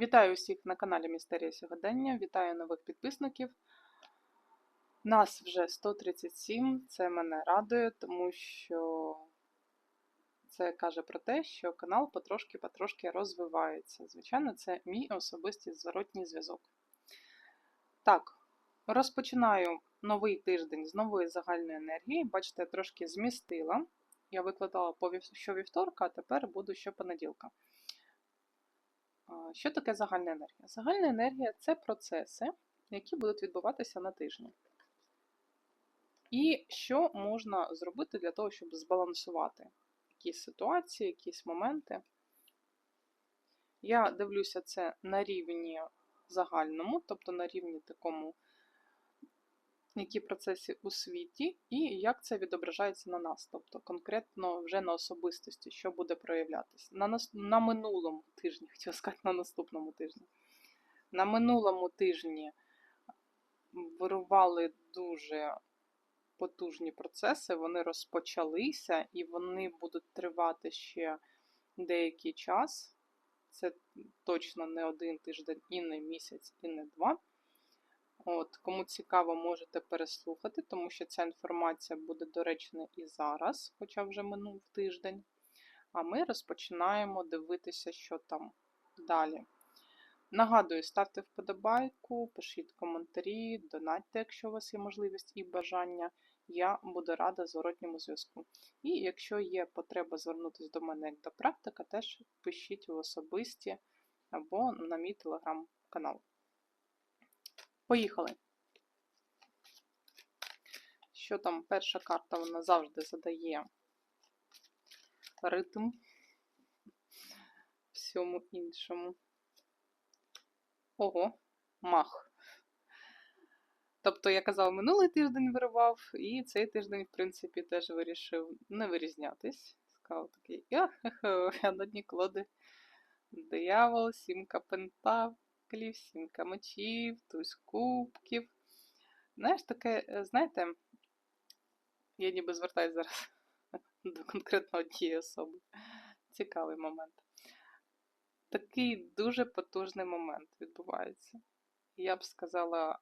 Вітаю усіх на каналі Містерія Сьогодення. Вітаю нових підписників. Нас вже 137. Це мене радує, тому що це каже про те, що канал потрошки-потрошки розвивається. Звичайно, це мій особистий зворотній зв'язок. Так, розпочинаю новий тиждень з нової загальної енергії. Бачите, я трошки змістила. Я викладала по вів- щовівторка, а тепер буду щопонеділка. А, Що таке загальна енергія? Загальна енергія це процеси, які будуть відбуватися на тижні. І що можна зробити для того, щоб збалансувати якісь ситуації, якісь моменти. Я дивлюся це на рівні загальному, тобто на рівні такому, які процеси у світі, і як це відображається на нас, тобто конкретно вже на особистості, що буде проявлятися. На, нас- на минулому тижні, хотіла сказати, на наступному тижні. На минулому тижні вирували дуже потужні процеси, вони розпочалися і вони будуть тривати ще деякий час. Це точно не один тиждень, і не місяць, і не два. От, Кому цікаво, можете переслухати, тому що ця інформація буде доречна і зараз, хоча вже минув тиждень. А ми розпочинаємо дивитися, що там далі. Нагадую, ставте вподобайку, пишіть коментарі, донатьте, якщо у вас є можливість і бажання. Я буду рада зворотньому зв'язку. І якщо є потреба звернутися до мене як до практика, теж пишіть в особисті або на мій телеграм-канал. Поїхали. Що там перша карта, вона завжди задає ритм всьому іншому. Ого, мах. Тобто, я казала, минулий тиждень вирував, і цей тиждень, в принципі, теж вирішив не вирізнятись. Сказав такий, я на дні колоди диявол, сімка пентаклів, сімка мечів, туз кубків. Знаєш, таке, е, знаєте, я ніби звертаюся зараз до конкретно однієї особи. Цікавий момент. Такий дуже потужний момент відбувається. Я б сказала,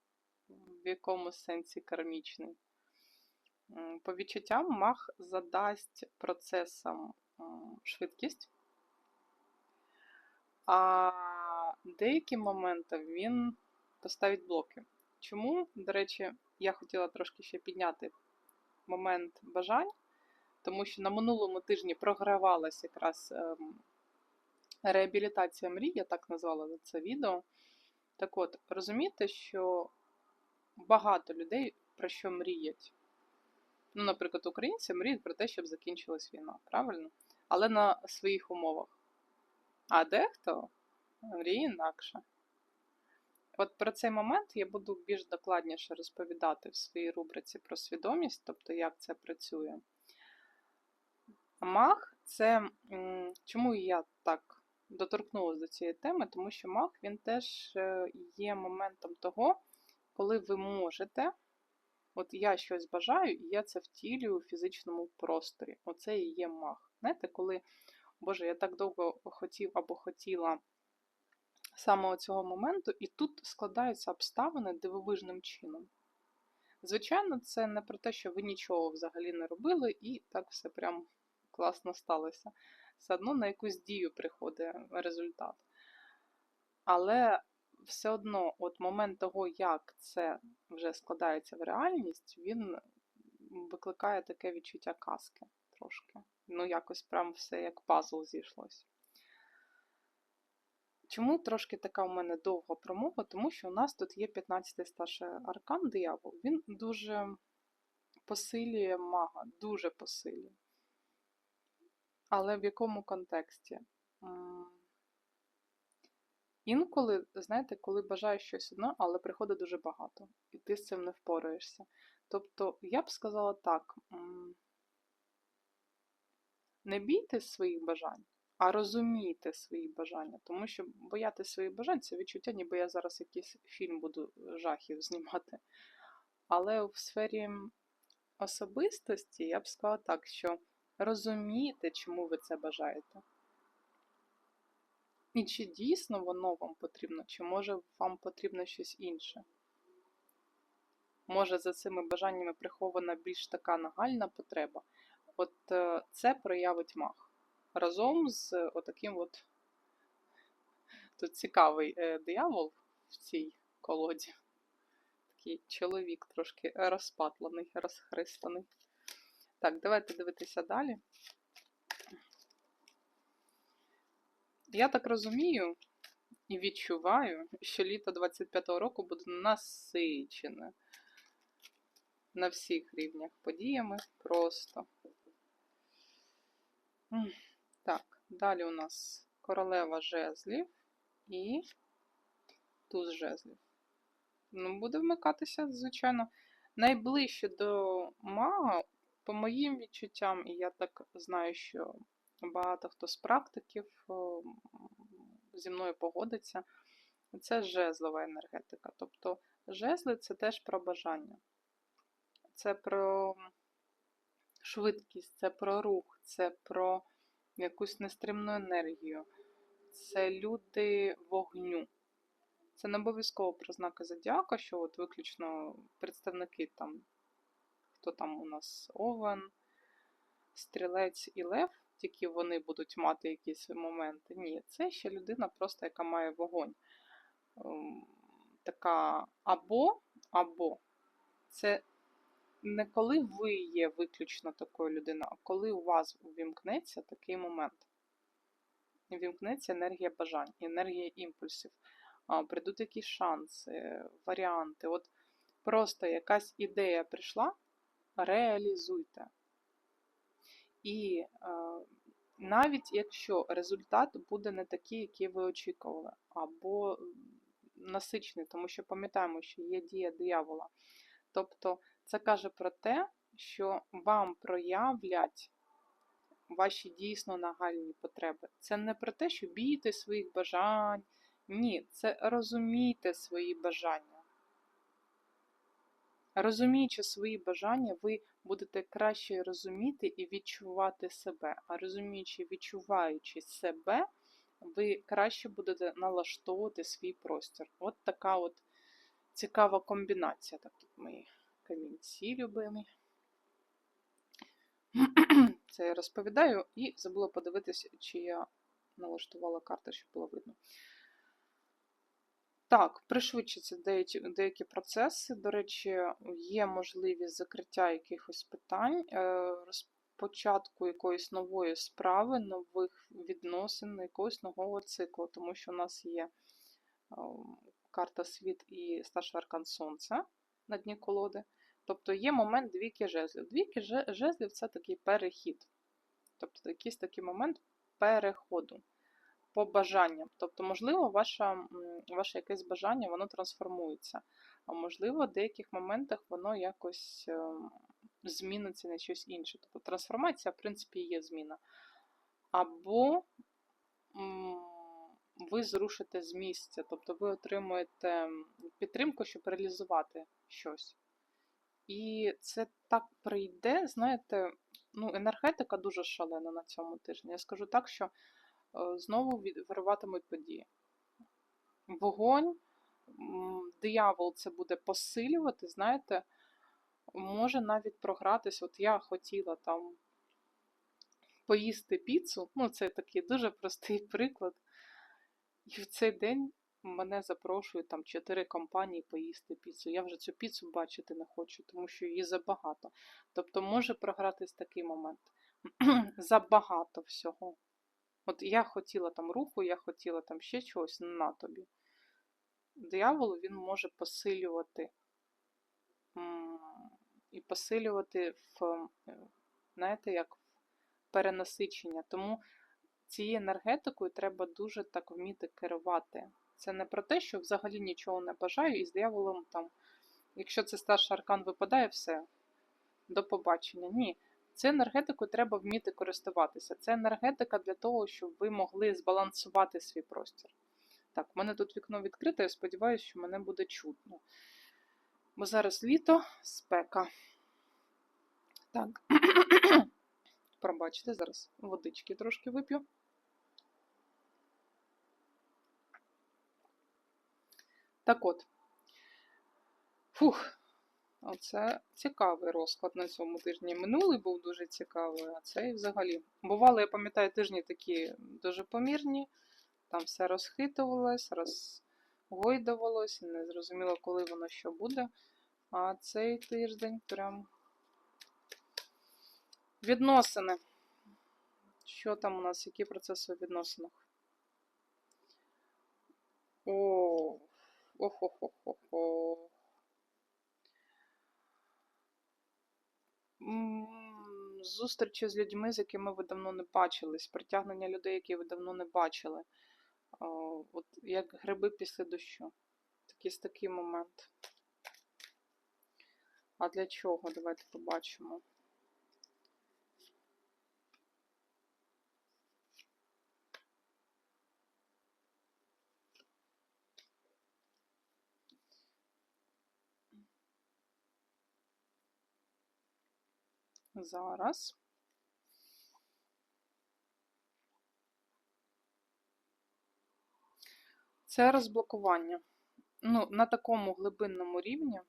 в якомусь сенсі кармічний. По відчуттям мах задасть процесам швидкість, а деякі моменти він поставить блоки. Чому, до речі, я хотіла трошки ще підняти момент бажань, тому що на минулому тижні програвалась якраз ем, реабілітація мрій, я так назвала це відео. Так от, розумієте, що багато людей про що мріять. Ну, наприклад, українці мріють про те, щоб закінчилась війна, правильно? Але на своїх умовах. А дехто мріє інакше. От про цей момент я буду більш докладніше розповідати в своїй рубриці про свідомість, тобто як це працює. Маг це. Чому я так доторкнулася до цієї теми? Тому що маг він теж е, є моментом того, коли ви можете. От я щось бажаю, і я це втілюю у фізичному просторі. Оце і є маг. Знаєте, коли, Боже, я так довго хотів або хотіла саме цього моменту, і тут складаються обставини дивовижним чином. Звичайно, це не про те, що ви нічого взагалі не робили, і так все прям класно сталося. Все одно на якусь дію приходить результат. Але все одно, от момент того, як це вже складається в реальність, він викликає таке відчуття казки трошки. Ну, якось прям все як пазл зійшлось. Чому трошки така у мене довга промова? Тому що у нас тут є 15-й старший аркан диявол. Він дуже посилює мага, дуже посилює. Але в якому контексті? Інколи, знаєте, коли бажаєш щось одне, але приходить дуже багато, і ти з цим не впораєшся. Тобто, я б сказала так: не бійтесь своїх бажань, а розумійте свої бажання. Тому що боятися своїх бажань це відчуття, ніби я зараз якийсь фільм буду жахів знімати. Але в сфері особистості я б сказала так, що розумійте, чому ви це бажаєте. І чи дійсно воно вам потрібно, чи може вам потрібно щось інше? Може, за цими бажаннями прихована більш така нагальна потреба. От е, це проявить маг. Разом з отаким от тут цікавий е, диявол в цій колоді. Такий чоловік трошки розпатлений, розхристаний. Так, давайте дивитися далі. Я так розумію і відчуваю, що літо 25-го року буде насичене на всіх рівнях подіями просто. Далі у нас королева жезлів і туз жезлів. Ну, буде вмикатися, звичайно. Найближче до мага, по моїм відчуттям, і я так знаю, що багато хто з практиків зі мною погодиться, це жезлова енергетика. Тобто жезли це теж про бажання. Це про швидкість, це про рух, це про якусь нестримну енергію. Це люди вогню. Це не обов'язково про знаки зодіака, що от виключно представники там, хто там у нас Овен, Стрілець і Лев, тільки вони будуть мати якісь моменти. Ні, це ще людина просто, яка має вогонь. Ем, Така або, або це не коли ви є виключно такою людиною, а коли у вас увімкнеться такий момент. Вімкнеться енергія бажань, енергія імпульсів, прийдуть якісь шанси, варіанти. От просто якась ідея прийшла, реалізуйте. І е, навіть якщо результат буде не такий, який ви очікували, або м, насичений, тому що пам'ятаємо, що є дія диявола. Тобто це каже про те, що вам проявлять ваші дійсно нагальні потреби. Це не про те, що бійте своїх бажань. Ні, це розумійте свої бажання. Розуміючи свої бажання, ви будете краще розуміти і відчувати себе. А розуміючи, відчуваючи себе, ви краще будете налаштовувати свій простір. От така от цікава комбінація. Так, тут мої камінці любимі. Це я розповідаю і забула подивитися, чи я налаштувала карти, щоб було видно. Так, пришвидшаться деякі, деякі процеси. До речі, є можливість закриття якихось питань, е, розпочатку якоїсь нової справи, нових відносин, якогось нового циклу, тому що у нас є е, карта світ і старший аркан Сонця на дні колоди. Тобто є момент двійки жезлів. Двійки жезлів це такий перехід. Тобто якийсь такий момент переходу по бажанням. Тобто, можливо, ваша, ваше якесь бажання воно трансформується. А можливо, в деяких моментах воно якось ем, зміниться на щось інше. Тобто трансформація, в принципі, є зміна. Або ви зрушите з місця, тобто ви отримуєте підтримку, щоб реалізувати щось. І це так прийде, знаєте, ну, енергетика дуже шалена на цьому тижні. Я скажу так, що е, знову вириватимуть події. Вогонь, диявол це буде посилювати, знаєте, може навіть програтись. От я хотіла там поїсти піцу, ну, це такий дуже простий приклад. І в цей день мене запрошують там чотири компанії поїсти піцу. Я вже цю піцу бачити не хочу, тому що її забагато. Тобто може програтись такий момент. Забагато всього. От я хотіла там руху, я хотіла там ще чогось на тобі. Диявол він може посилювати і посилювати в, знаєте, як в перенасичення. Тому цією енергетикою треба дуже так вміти керувати. Це не про те, що взагалі нічого не бажаю, і з дияволом там, якщо це старший аркан випадає, все, до побачення. Ні. Це енергетикою треба вміти користуватися. Це енергетика для того, щоб ви могли збалансувати свій простір. Так, у мене тут вікно відкрите, я сподіваюся, що мене буде чутно. Бо зараз літо, спека. Так. Пробачте, зараз водички трошки вип'ю. Так от. Фух. Оце цікавий розклад на цьому тижні. Минулий був дуже цікавий, а цей взагалі. Бували, я пам'ятаю, тижні такі дуже помірні. Там все розхитувалось, розгойдувалось, не зрозуміло, коли воно що буде. А цей тиждень прям відносини. Що там у нас, які процеси у відносинах? О, ох-ох-ох-ох. Зустрічі з людьми, з якими ви давно не бачились, притягнення людей, які ви давно не бачили. От як гриби після дощу. Такий такий момент. А для чого? Давайте побачимо. Зараз. Це розблокування. Ну, на такому глибинному рівні.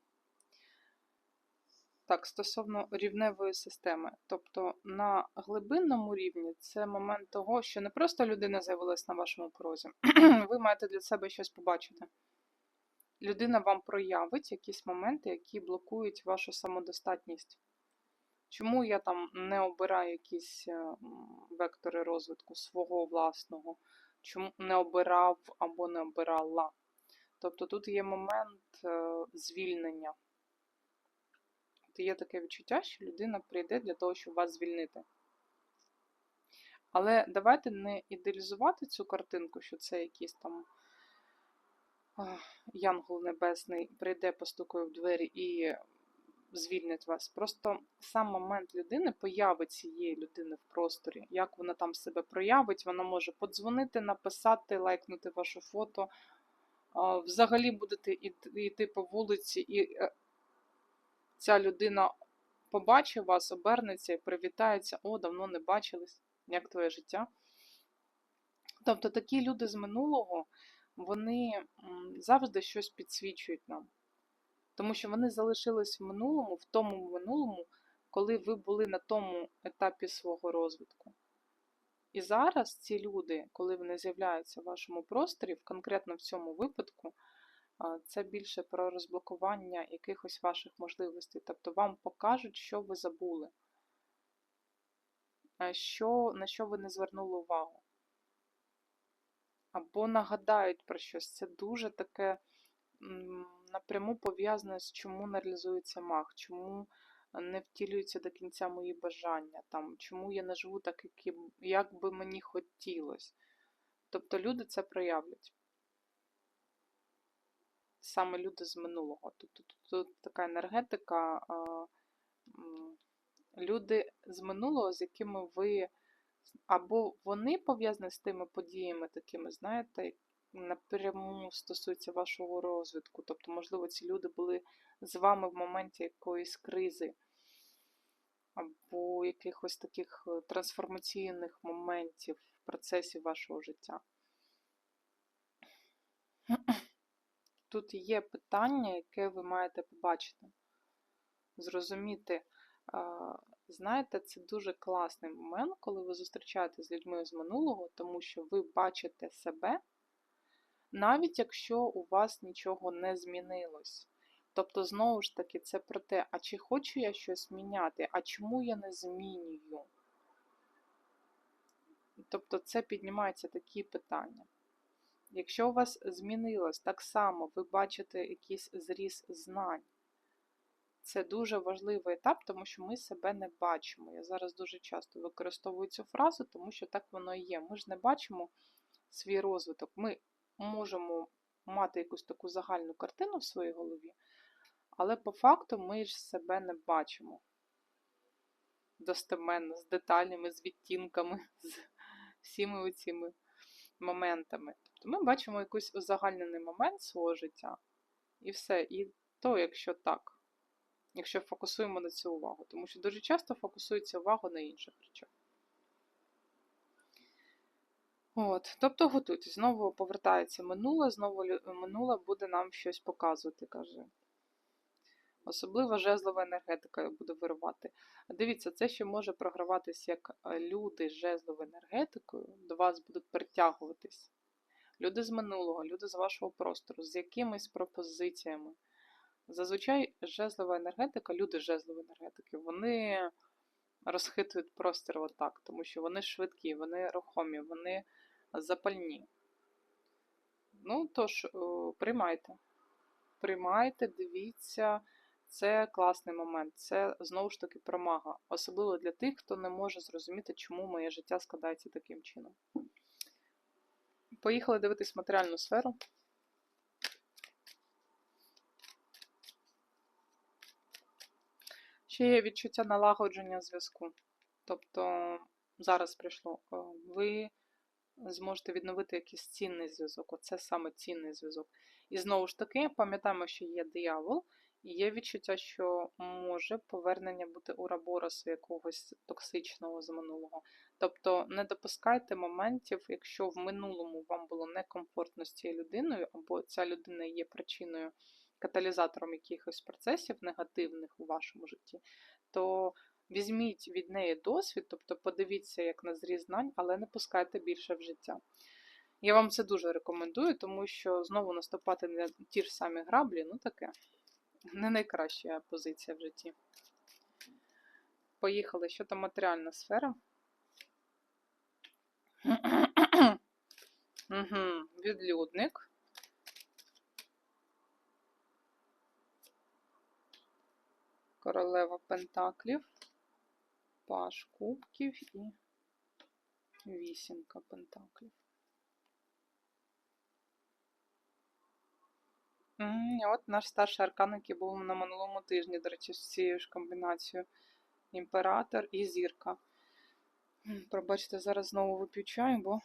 Так, стосовно рівневої системи. Тобто на глибинному рівні це момент того, що не просто людина з'явилась на вашому порозі, ви маєте для себе щось побачити. Людина вам проявить якісь моменти, які блокують вашу самодостатність. Чому я там не обираю якісь е, вектори розвитку свого власного? Чому не обирав або не обирала? Тобто тут є момент е, звільнення. Є таке відчуття, що людина прийде для того, щоб вас звільнити. Але давайте не ідеалізувати цю картинку, що це якийсь там янгол небесний прийде, постукає в двері і звільнить вас. Просто сам момент людини, появи цієї людини в просторі, як вона там себе проявить, вона може подзвонити, написати, лайкнути ваше фото. Взагалі будете йти по вулиці, і е, ця людина побачить вас, обернеться і привітається, о, давно не бачились, як твоє життя. Тобто такі люди з минулого, вони завжди щось підсвічують нам. Тому що вони залишились в минулому, в тому минулому, коли ви були на тому етапі свого розвитку. І зараз ці люди, коли вони з'являються в вашому просторі, конкретно в цьому випадку, це більше про розблокування якихось ваших можливостей. Тобто вам покажуть, що ви забули, що, на що ви не звернули увагу. Або нагадають про щось. Це дуже таке напряму пов'язане з чому не реалізується маг, чому не втілюються до кінця мої бажання, там, чому я не живу так, як, як би мені хотілося. Тобто люди це проявлять. Саме люди з минулого. Тобто тут, тут така енергетика, люди з минулого, з якими ви. Або вони пов'язані з тими подіями, такими, знаєте, напряму стосується вашого розвитку. Тобто, можливо, ці люди були з вами в моменті якоїсь кризи, або якихось таких е, трансформаційних моментів в процесі вашого життя. Тут є питання, яке ви маєте побачити. Зрозуміти, знаєте, це дуже класний момент, коли ви зустрічаєтесь з людьми з минулого, тому що ви бачите себе навіть якщо у вас нічого не змінилось. Тобто, знову ж таки, це про те, а чи хочу я щось міняти, а чому я не змінюю? Тобто, це піднімаються такі питання. Якщо у вас змінилось так само, ви бачите якийсь зріс знань. Це дуже важливий етап, тому що ми себе не бачимо. Я зараз дуже часто використовую цю фразу, тому що так воно і є. Ми ж не бачимо свій розвиток. Ми можемо мати якусь таку загальну картину в своїй голові, але по факту ми ж себе не бачимо достеменно, з деталями, з відтінками, з всіми оціми моментами. Тобто ми бачимо якийсь узагальнений момент свого життя, і все. І то, якщо так, якщо фокусуємо на цю увагу, тому що дуже часто фокусується увага на інших речах. От, тобто готуйтесь, знову повертається минуле, знову минуле буде нам щось показувати, каже. Особливо жезлова енергетика буде вирувати. Дивіться, це ще може програватись, як е, люди з жезловою енергетикою до вас будуть притягуватись. Люди з минулого, люди з вашого простору, з якимись пропозиціями. Зазвичай жезлова енергетика, люди з жезлової енергетики, вони розхитують простір отак, тому що вони швидкі, вони рухомі, вони запальні. Ну, тож, е, приймайте. Приймайте, дивіться. Це класний момент. Це знову ж таки про мага. Особливо для тих, хто не може зрозуміти, чому моє життя складається таким чином. Поїхали дивитись матеріальну сферу. Ще є відчуття налагодження зв'язку. Тобто зараз прийшло, е, ви зможете відновити якийсь цінний зв'язок. Оце саме цінний зв'язок. І знову ж таки, пам'ятаємо, що є диявол, і є відчуття, що може повернення бути ураборосу якогось токсичного з минулого. Тобто не допускайте моментів, якщо в минулому вам було некомфортно з цією людиною, або ця людина є причиною, каталізатором якихось процесів негативних у вашому житті, то візьміть від неї досвід, тобто подивіться як на зріз знань, але не пускайте більше в життя. Я вам це дуже рекомендую, тому що знову наступати на ті ж самі граблі, ну таке, не найкраща позиція в житті. Поїхали, що там матеріальна сфера. Угу. Відлюдник. Королева Пентаклів, Паш Кубків і вісімка Пентаклів. От наш старший аркан, який був на минулому тижні, до речі, з цією ж комбінацією. Імператор і зірка. Пробачте, зараз знову вип'ю чаю, бо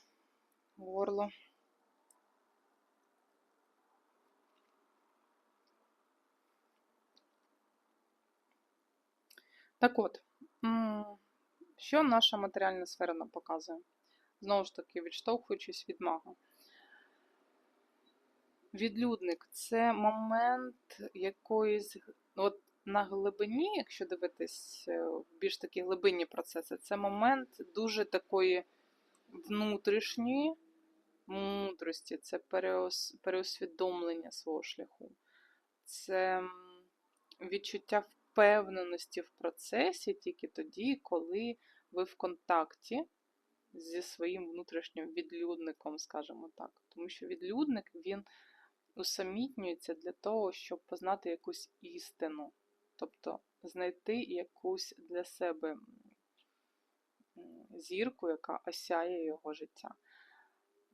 горло. Так от, що наша матеріальна сфера нам показує? Знову ж таки, відштовхуючись від мага. Відлюдник це момент якоїсь, от на глибині, якщо дивитись е, більш такі глибинні процеси, це момент дуже такої внутрішньої мудрості, це переос, переосвідомлення свого шляху, це відчуття впевненості в процесі тільки тоді, коли ви в контакті зі своїм внутрішнім відлюдником, скажімо так. Тому що відлюдник він усамітнюється для того, щоб познати якусь істину, тобто знайти якусь для себе зірку, яка осяє його життя.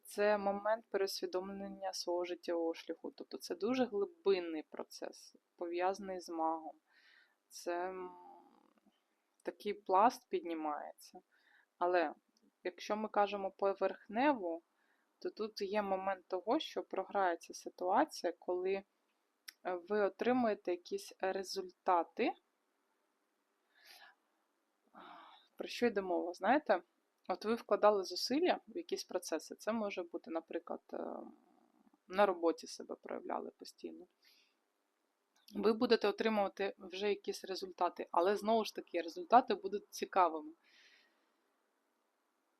Це момент пересвідомлення свого життєвого шляху. Тобто це дуже глибинний процес, пов'язаний з магом. Це такий пласт піднімається. Але якщо ми кажемо поверхнево, то тут є момент того, що програється ситуація, коли е, ви отримуєте якісь результати. Про що йде мова? Знаєте, от ви вкладали зусилля в якісь процеси. Це може бути, наприклад, е, на роботі себе проявляли постійно. Ви будете отримувати вже якісь результати, але знову ж таки, результати будуть цікавими.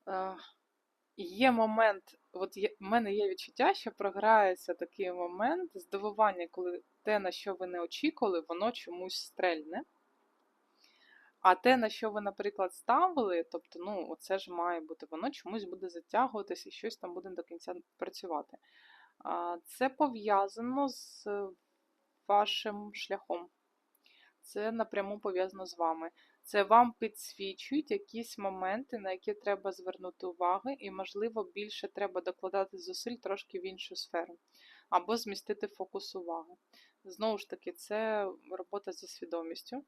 Е, Є момент, от є, в мене є відчуття, що програється такий момент здивування, коли те, на що ви не очікували, воно чомусь стрельне. А те, на що ви, наприклад, ставили, тобто, ну, оце ж має бути, воно чомусь буде затягуватися і щось там буде до кінця працювати. Це пов'язано з вашим шляхом. Це напряму пов'язано з вами. Це вам підсвічують якісь моменти, на які треба звернути увагу, і, можливо, більше треба докладати зусиль трошки в іншу сферу, або змістити фокус уваги. Знову ж таки, це робота зі свідомістю.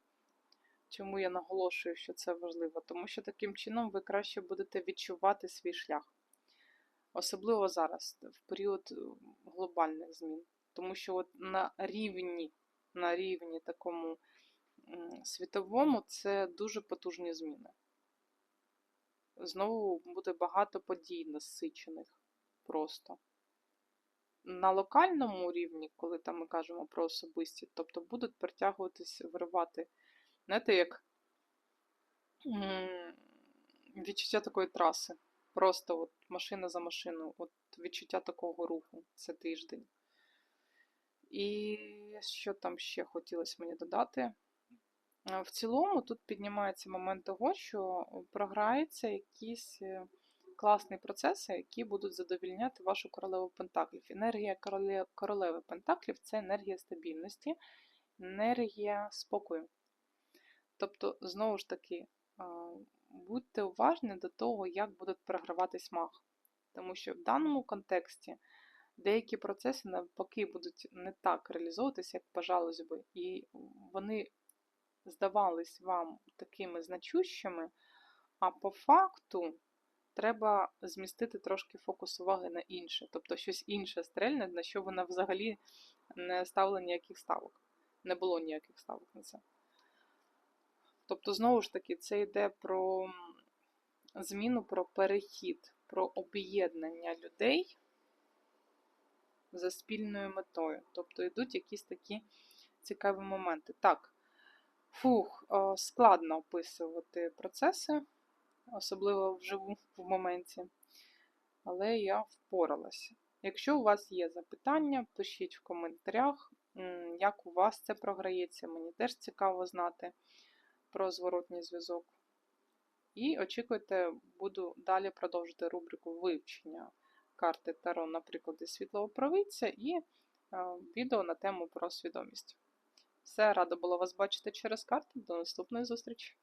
Чому я наголошую, що це важливо? Тому що таким чином ви краще будете відчувати свій шлях. Особливо зараз, в період е, глобальних змін. Тому що от на рівні, на рівні такому світовому це дуже потужні зміни. знову буде багато подій насичених просто. На локальному рівні, коли там ми кажемо про особистість, тобто будуть притягуватись, виривати, знаєте, як відчуття такої траси. Просто от машина за машиною, от відчуття такого руху це тиждень. І що там ще хотілося мені додати? Е, В цілому тут піднімається момент того, що програються якісь е, класні процеси, які будуть задовільняти вашу королеву пентаклів. Енергія короле- королеви пентаклів це енергія стабільності, енергія спокою. Тобто, знову ж таки, будьте уважні до того, як буде програватись маг. Тому що в даному контексті деякі процеси навпаки будуть не так реалізовуватися, як бажалось би, і вони здавались вам такими значущими, а по факту треба змістити трошки фокус уваги на інше, тобто щось інше стрельне, на що вона взагалі не ставила ніяких ставок. Не було ніяких ставок на це. Тобто, знову ж таки, це йде про зміну, про перехід, про об'єднання людей за спільною метою. Тобто йдуть якісь такі цікаві моменти. Так, фух, е, складно описувати процеси, особливо вживу в моменті, але я впоралася. Якщо у вас є запитання, пишіть в коментарях, як у вас це програється. Мені теж цікаво знати про зворотній зв'язок. І очікуйте, буду далі продовжити рубрику вивчення карти Таро на прикладі світлого провидця і е, відео на тему про свідомість. Все, рада була вас бачити через карти. До наступної зустрічі!